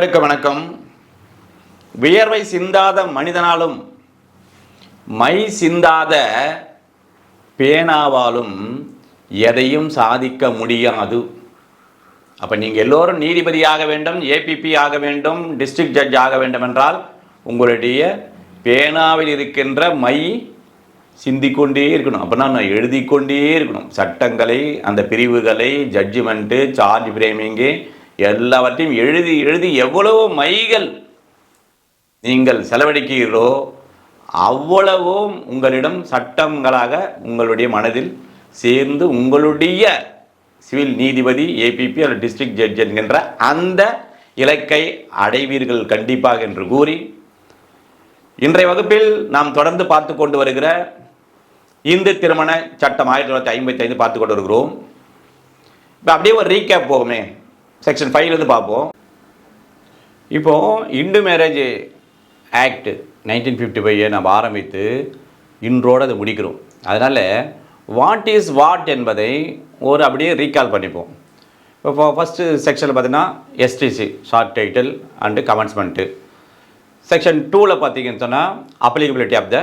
அனைவருக்கு வணக்கம். வியர்வை சிந்தாத மனிதனாலும் மை சிந்தாத பேனாவாலும் எதையும் சாதிக்க முடியாது. அப்போ நீங்கள் எல்லோரும் நீதிபதியாக வேண்டும் ஏபிபி ஆக வேண்டும் டிஸ்ட்ரிக்ட் ஜட்ஜ் ஆக வேண்டும் என்றால் உங்களுடைய பேனாவில் இருக்கின்ற மை சிந்திக்கொண்டே இருக்கணும். அப்படின்னா நான் எழுதிக்கொண்டே இருக்கணும். சட்டங்களை அந்த பிரிவுகளை ஜட்ஜ்மெண்ட்டு சார்ஜ் ஃப்ரேமிங்கு எல்லாவற்றையும் எழுதி எழுதி எவ்வளவு மைகள் நீங்கள் செலவழிக்கிறீர்களோ அவ்வளவும் உங்களிடம் சட்டங்களாக உங்களுடைய மனதில் சேர்ந்து உங்களுடைய சிவில் நீதிபதி ஏபிபி அல்லது டிஸ்ட்ரிக்ட் ஜட்ஜ் என்கின்ற அந்த இலக்கை அடைவீர்கள் கண்டிப்பாக என்று கூறி இன்றைய வகுப்பில் நாம் தொடர்ந்து பார்த்து கொண்டு வருகிற இந்து திருமண சட்டம் ஆயிரத்தி தொள்ளாயிரத்தி ஐம்பத்தி ஐந்து பார்த்து கொண்டு வருகிறோம். இப்போ அப்படியே ஒரு ரீகேப் போகுமே செக்ஷன் ஃபைவ்லேருந்து பார்ப்போம். இப்போ Hindu marriage act nineteen fifty ஃபைவை நம்ம ஆரம்பித்து இன்றோடு அதை முடிக்கிறோம். அதனால் வாட் இஸ் வாட் என்பதை ஒரு அப்படியே ரீகால் பண்ணிப்போம். இப்போ ஃபஸ்ட்டு செக்ஷனில் பார்த்தீங்கன்னா STC short title and commencement section டூவில் பார்த்தீங்கன்னு சொன்னால் applicability of the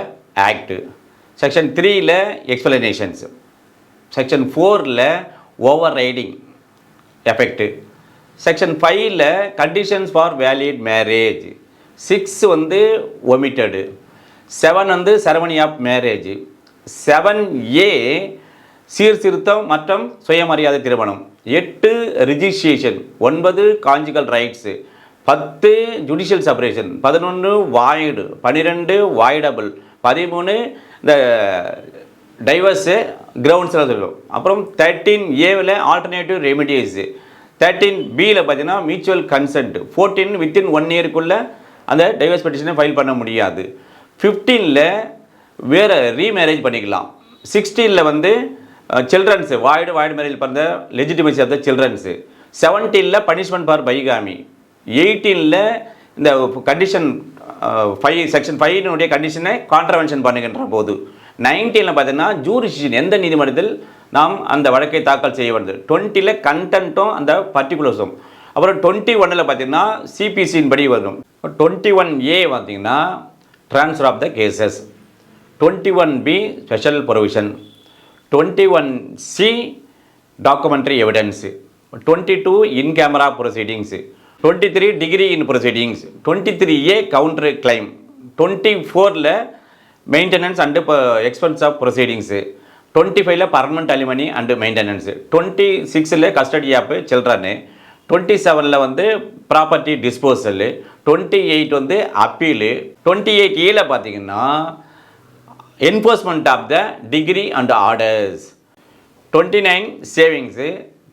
act section த்ரீயில் எக்ஸ்பிளனேஷன்ஸ் செக்ஷன் ஃபோரில் ஓவர் ரைடிங் எஃபெக்ட்டு செக்ஷன் ஃபைவ்ல conditions for valid marriage six வந்து ஒமிட்டடு செவன் வந்து ceremony of marriage seven A சீர்திருத்தம் மற்றும் சுயமரியாதை திருமணம். எட்டு ரிஜிஸ்ட்ரேஷன் ஒன்பது காஞ்சிகல் ரைட்ஸு பத்து ஜுடிஷியல் செப்பரேஷன் பதினொன்று வாய்டு பன்னிரெண்டு வாய்டபிள் பதிமூணு இந்த டைவர்ஸு கிரவுண்ட்ஸில் சொல்லும் அப்புறம் தேர்ட்டீன் ஏவில் ஆல்டர்னேட்டிவ் ரெமிடியஸு தேர்ட்டீன் பியில் பார்த்தீங்கன்னா mutual consent fourteen within one இயருக்குள்ளே அந்த டைவர்ஸ் பெட்டிஷனை ஃபைல் பண்ண முடியாது. ஃபிஃப்டீனில் வேறு ரீமேரேஜ் பண்ணிக்கலாம். சிக்ஸ்டீனில் வந்து சில்ட்ரன்ஸு வாய்டு வாய்டு மேரேஜ் பிறந்த லெஜிட்டிமேசி ஆஃப் த சில்ட்ரன்ஸு செவன்டீனில் பனிஷ்மெண்ட் ஃபார் பைகாமி எயிட்டீனில் இந்த கண்டிஷன் ஃபைவ் செக்ஷன் ஃபைவ்னுடைய கண்டிஷனை கான்ட்ரவென்ஷன் பண்ணுகின்ற போது. நைன்டீனில் பார்த்தீங்கன்னா ஜூரிஷியன் எந்த நீதிமன்றத்தில் நாம் அந்த வழக்கை தாக்கல் செய்ய வேண்டியது டுவெண்ட்டியில் கண்டென்ட்டும் அந்த பர்டிகுலர்ஸும் அப்புறம் டுவெண்ட்டி ஒன்னில் பார்த்தீங்கன்னா சிபிசியின் படி வரும். டுவெண்ட்டி ஒன் ஏ பார்த்தீங்கன்னா transfer of the cases twenty one B special provision twenty one C documentary evidence twenty two in camera proceedings twenty three decree in proceedings twenty three A counter claim twenty ஃபோரில் maintenance and expense of proceedings twenty ஃபைவ்ல permanent alimony and maintenance twenty சிக்ஸில் custody of children twenty செவனில் வந்து property disposal twenty eight வந்து appeal twenty eight ஏல பார்த்தீங்கன்னா enforcement of the decree and orders twenty nine savings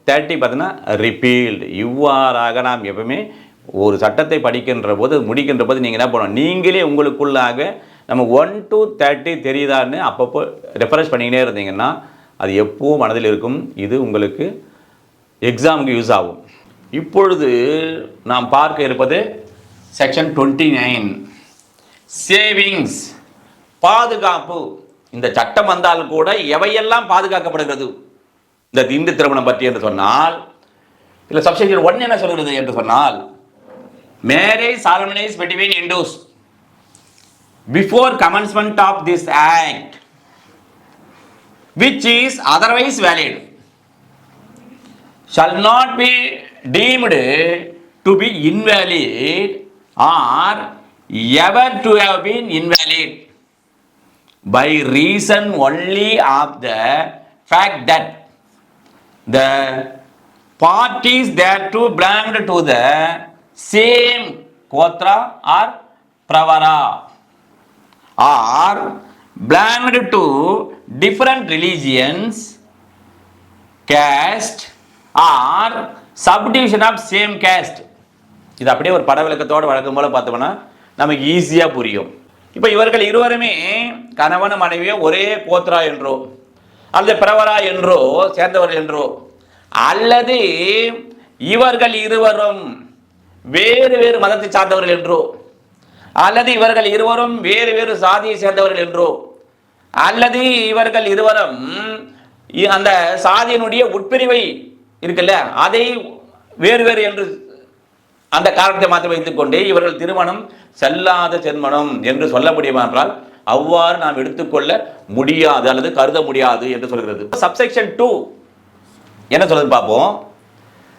thirty பார்த்தீங்கன்னா repealed இவ்வாறாக நாம் எப்பவுமே ஒரு சட்டத்தை படிக்கின்ற போது முடிக்கின்ற போது நீங்கள் என்ன பண்ணணும்? நீங்களே உங்களுக்குள்ளாக நம்ம ஒன் டு தேர்ட்டி தெரியுதான்னு அப்பப்போ ரெஃபரன்ஸ் பண்ணிக்கினே இருந்தீங்கன்னா அது எப்போவும் மனதில் இருக்கும். இது உங்களுக்கு எக்ஸாமுக்கு யூஸ் ஆகும். இப்பொழுது நாம் பார்க்க இருப்பது செக்ஷன் டுவெண்ட்டி நைன் சேவிங்ஸ் பாதுகாப்பு. இந்த சட்டம் வந்தால் கூட எவையெல்லாம் பாதுகாக்கப்படுகிறது? இந்த திண்டு திருமணம் பற்றி என்று சொன்னால் இல்லை சப்ஷன் ஒன் என்ன சொல்கிறது என்று சொன்னால் marriage solemnised between Hindus before commencement of this act which is otherwise valid shall not be deemed to be invalid or ever to have been invalid by reason only of the fact that the parties thereto belonged to the same kotra or pravara are belonged to different religions, caste, or subdivision of same caste. இது அப்படியே ஒரு பட விளக்கத்தோடு வழக்கம் போல பார்த்தோம்னா நமக்கு ஈஸியாக புரியும் இப்போ இவர்கள் இருவருமே கணவன் மனைவியோ ஒரே கோத்ரா என்றோ அல்லது பிரவரா என்றோ சேர்ந்தவர் என்றோ அல்லது இவர்கள் இருவரும் வேறு வேறு மதத்தை சார்ந்தவர்கள் என்றோ அல்லது இவர்கள் இருவரும் வேறு வேறு சாதியை சேர்ந்தவர்கள் என்றோ அல்லது இவர்கள் இருவரும் இ- அந்த சாதியினுடைய உட்பிரிவை இருக்குல்ல அதை வேறு வேறு என்று அந்த காரணத்தை மாற்றி வைத்துக்கொண்டே இவர்கள் திருமணம் செல்லாத திருமணம் என்று சொல்ல முடியுமா என்றால் அவ்வாறு நாம் எடுத்துக்கொள்ள முடியாது அல்லது கருத முடியாது என்று சொல்கிறது. சப்செக்ஷன் டூ என்ன சொல்றது பார்ப்போம்.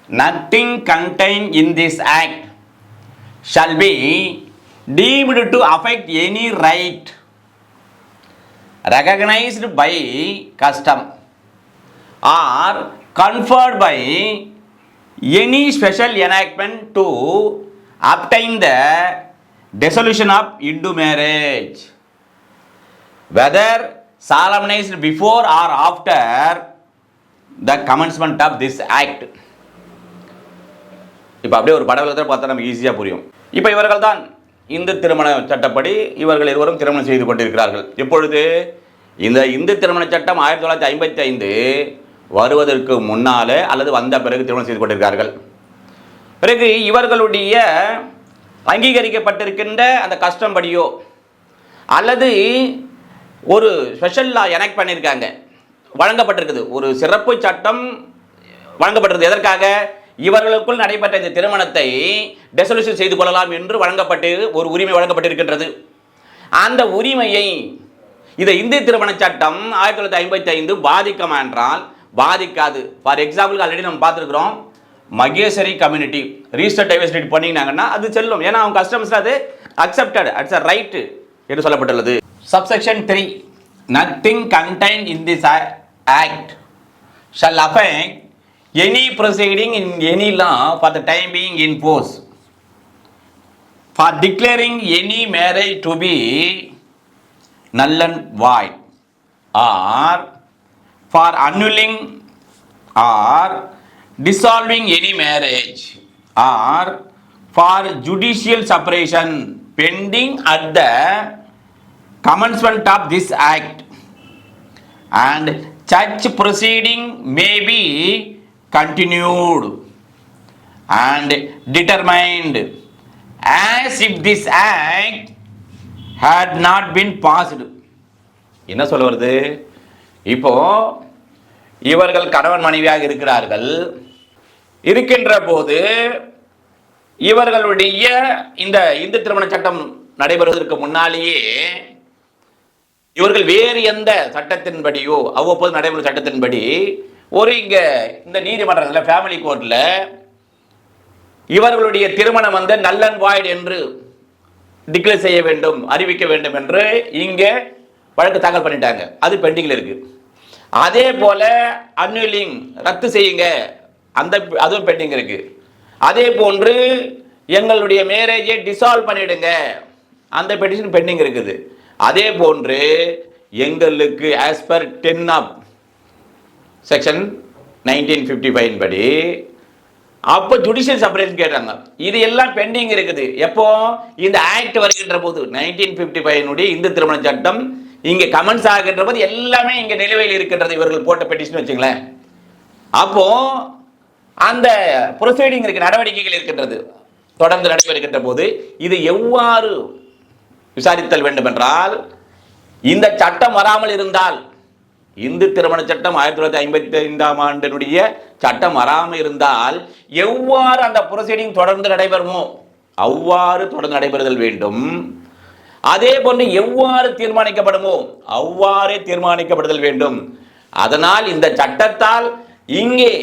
Nothing contained in this act shall be deemed to affect any right recognized by custom or conferred by any special enactment to obtain the dissolution of Hindu marriage, whether solemnized before or after the commencement of this act. இப்போ அப்படியே ஒரு படகுலத்தில் பார்த்தா நமக்கு ஈஸியாக புரியும் இப்போ இவர்கள் தான் இந்து திருமண சட்டப்படி இவர்கள் இருவரும் திருமணம் செய்து கொண்டிருக்கிறார்கள். இப்பொழுது இந்த இந்து திருமண சட்டம் ஆயிரத்தி தொள்ளாயிரத்தி ஐம்பத்தி ஐந்து வருவதற்கு முன்னாலே அல்லது வந்த பிறகு திருமணம் செய்து கொண்டிருக்கிறார்கள். பிறகு இவர்களுடைய அங்கீகரிக்கப்பட்டிருக்கின்ற அந்த கஷ்டம் படியோ அல்லது ஒரு ஸ்பெஷல் லா எனக்ட் பண்ணியிருக்காங்க. வழங்கப்பட்டிருக்குது. ஒரு சிறப்பு சட்டம் வழங்கப்பட்டிருக்குது. எதற்காக? இவர்களுக்குள் நடைபெற்ற இந்த திருமணத்தை டெசல்யூஷன் செய்து கொள்ளலாம் என்று வழங்கப்பட்டு ஒரு உரிமை வழங்கப்பட்டிருக்கின்றது. அந்த உரிமையை இதை இந்திய திருமண சட்டம் ஆயிரத்தி தொள்ளாயிரத்தி ஐம்பத்தி ஐந்து பாதிக்குமா என்றால் பாதிக்காது. ஃபார் எக்ஸாம்பிள் ஆல்ரெடி நம்ம பார்த்துருக்குறோம் மகேஸ்வரி கம்யூனிட்டி ரீஸ்டர் டைவர்சிட்டி பண்ணிங்கனாங்கன்னா அது செல்லும். ஏன்னா அவங்க கஸ்டமர்ஸ் அது அக்செப்டட் அட்ஸ் அ ரைட்டு என்று சொல்லப்பட்டுள்ளது. Subsection three nothing contained in this act shall affect any proceeding in any law for the time being in force for declaring any marriage to be null and void or for annulling or dissolving any marriage or for judicial separation pending at the commencement of this act. And such proceeding may be continued and determined as if this act had not been passed. என்ன சொல்ல வருது? இப்போ இவர்கள் கணவன் மனைவியாக இருக்கிறார்கள். இருக்கின்ற போது இவர்களுடைய இந்த இந்து திருமண சட்டம் நடைபெறுவதற்கு முன்னாலேயே இவர்கள் வேறு எந்த சட்டத்தின்படியோ அவ்வப்போது நடைபெறும் சட்டத்தின்படி ஒரு இங்கே இந்த நீதிமன்றத்தில் ஃபேமிலி கோர்ட்டில் இவர்களுடைய திருமணம் வந்து நல்லன் வாய்டு என்று டிக்ளேர் செய்ய வேண்டும் அறிவிக்க வேண்டும் என்று இங்கே வழக்கு தாக்கல் பண்ணிட்டாங்க. அது பெண்டிங்கில் இருக்குது அதே போல் அன்யூலிங் ரத்து செய்யுங்க. அந்த அதுவும் பெண்டிங் இருக்குது அதே போன்று எங்களுடைய மேரேஜை டிசால்வ் பண்ணிடுங்க. அந்த பெட்டிஷன் பெண்டிங் இருக்குது. அதே போன்று எங்களுக்கு as per ten of section nineteen fifty five படி. அப்போ ஜுடிஷியல் செப்பரேஷன் கேட்டாங்க. இது எல்லாம் பெண்டிங் இருக்குது. எப்போ? இந்த ஆக்ட் வருகின்ற போது. நைன்டீன் ஃபிஃப்டி ஃபைவ் இந்து திருமண சட்டம் இங்கே கமெண்ட்ஸ் ஆகின்ற போது எல்லாமே இங்கே நிலுவையில் இருக்கின்றது. இவர்கள் போட்ட பெட்டிஷன் வச்சுங்களேன். அப்போ அந்த ப்ரொசீடிங் இருக்கு நடவடிக்கைகள் இருக்கின்றது. தொடர்ந்து நடைபெறுகின்ற போது இது எவ்வாறு விசாரித்தல் வேண்டும் என்றால் இந்த சட்டம் வராமல் இருந்தால் இந்து திருமண சட்டம் ஆயிரத்தி தொள்ளாயிரத்தி ஐம்பத்தி ஐந்தாம் ஆண்டினுடைய சட்டம் வராமல் இருந்தால் எவ்வாறு அந்த புரொசீடிங் தொடர்ந்து நடைபெறுமோ அவ்வாறு தொடர்ந்து நடைபெறுதல் வேண்டும். அதே போன்று எவ்வாறு தீர்மானிக்கப்படுமோ அவ்வாறே தீர்மானிக்கப்படுதல் வேண்டும். அதனால் இந்த சட்டத்தால் இங்கே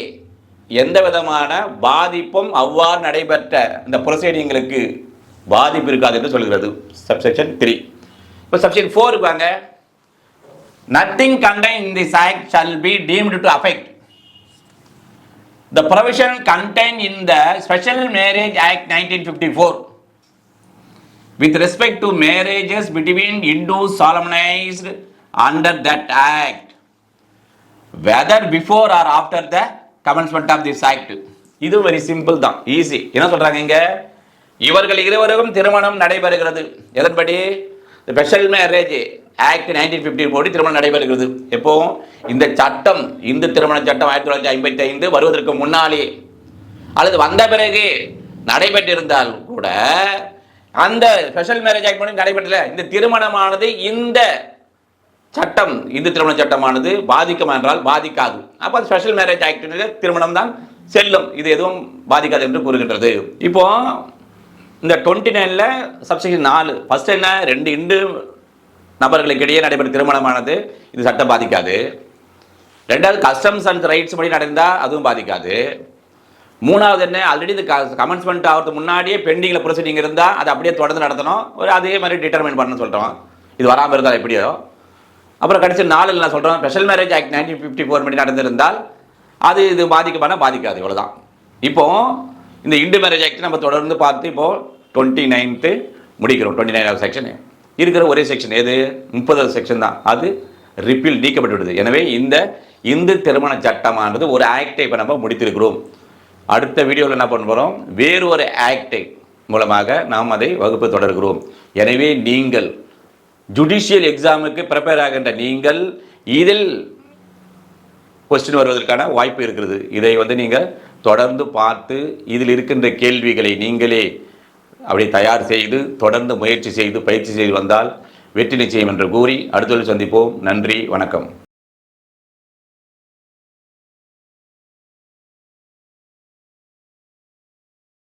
எந்த விதமான பாதிப்பும் அவ்வாறு நடைபெற்ற இந்த ப்ரொசீடிங்களுக்கு பாதிப்பு இருக்காது என்று சொல்கிறது. சப்செக்ஷன் த்ரீ இப்போ சப்செக்ஷன் ஃபோர் வாங்க. Nothing contained in this act shall be deemed to affect the provision contained in the Special Marriage Act 1954 with respect to marriages between Hindus solemnized under that act whether before or after the commencement of this act இது very simple தான் easy என்ன சொல்றாங்க இங்க இவர்கள் இருவருக்கும் திருமணம் நடைபெறுகிறது எதன்படி special marriage act nineteen fifty போடி திருமணம் நடைபெறுகிறது. எப்போ? இந்த சட்டம் இந்து திருமண சட்டம் ஆயிரத்தி தொள்ளாயிரத்தி ஐம்பத்தி ஐந்து வருவதற்கு முன்னாலே. அல்லது வந்த பிறகு நடைபெற்றிருந்தால் கூட அந்த ஸ்பெஷல் மேரேஜ் ஆக்ட் பண்ணி நடைபெற்றல இந்த திருமணமானது இந்த சட்டம் இந்து திருமண சட்டமானது பாதிக்கும் என்றால் பாதிக்காது. அப்போ ஸ்பெஷல் மேரேஜ் ஆக்ட் திருமணம் தான் செல்லும். இது எதுவும் பாதிக்காது என்று கூறுகின்றது. இப்போ இந்த டுவெண்ட்டி நைனில் சப்செக்ஷன் நாலு. ஃபஸ்ட் என்ன? ரெண்டு இண்டு நபர்களுக்கிடையே நடைபெறும் திருமணமானது இது சட்டம் பாதிக்காது. ரெண்டாவது கஸ்டம்ஸ் அண்ட் ரைட்ஸ் படி நடந்தால் அதுவும் பாதிக்காது. மூணாவது என்ன? ஆல்ரெடி இந்த கமெண்ட்ஸ்மெண்ட் ஆகிறது முன்னாடியே பெண்டிங்கில் ப்ரொசீடிங் இருந்தால் அதை அப்படியே தொடர்ந்து நடத்தணும். ஒரு அதே மாதிரி டிட்டர்மைன் பண்ண சொல்கிறோம் இது வராமல் இருந்தால் எப்படியோ. அப்புறம் கடைசி நாளில் நான் சொல்கிறோம் special marriage act nineteen fifty four படி நடந்திருந்தால் அது இது பாதிக்கப்பட பாதிக்காது இவ்வளோதான் இப்போ இந்த இண்டு மேரேஜ் ஆக்ட் நம்ம தொடர்ந்து பார்த்து இப்போது டுவெண்ட்டி நைன்த்து முடிக்கிறோம். டுவெண்ட்டி நைன் செக்ஷனு இருக்கிற ஒரே செக்ஷன் எது? முப்பதாவது செக்ஷன் தான். அது ரிப்பீல் நீக்கப்பட்டு விடுது. எனவே இந்த இந்து திருமண சட்டமானது ஒரு ஆக்டை இப்போ நம்ம முடித்திருக்கிறோம். அடுத்த வீடியோவில் என்ன பண்ண போகிறோம் வேறு ஒரு ஆக்டை மூலமாக நாம் அதை வகுப்பு தொடர்கிறோம். எனவே நீங்கள் ஜுடிஷியல் எக்ஸாமுக்கு ப்ரிப்பேர் ஆகின்ற நீங்கள் இதில் கொஸ்டின் வருவதற்கான வாய்ப்பு இருக்கிறது. இதை வந்து நீங்கள் தொடர்ந்து பார்த்து இதில் இருக்கின்ற கேள்விகளை நீங்களே அப்படி தயார் செய்து தொடர்ந்து முயற்சி செய்து பயிற்சி செய்து வந்தால் வெற்றி நிச்சயம் என்று கூறி அடுத்த சந்திப்போம். நன்றி வணக்கம்.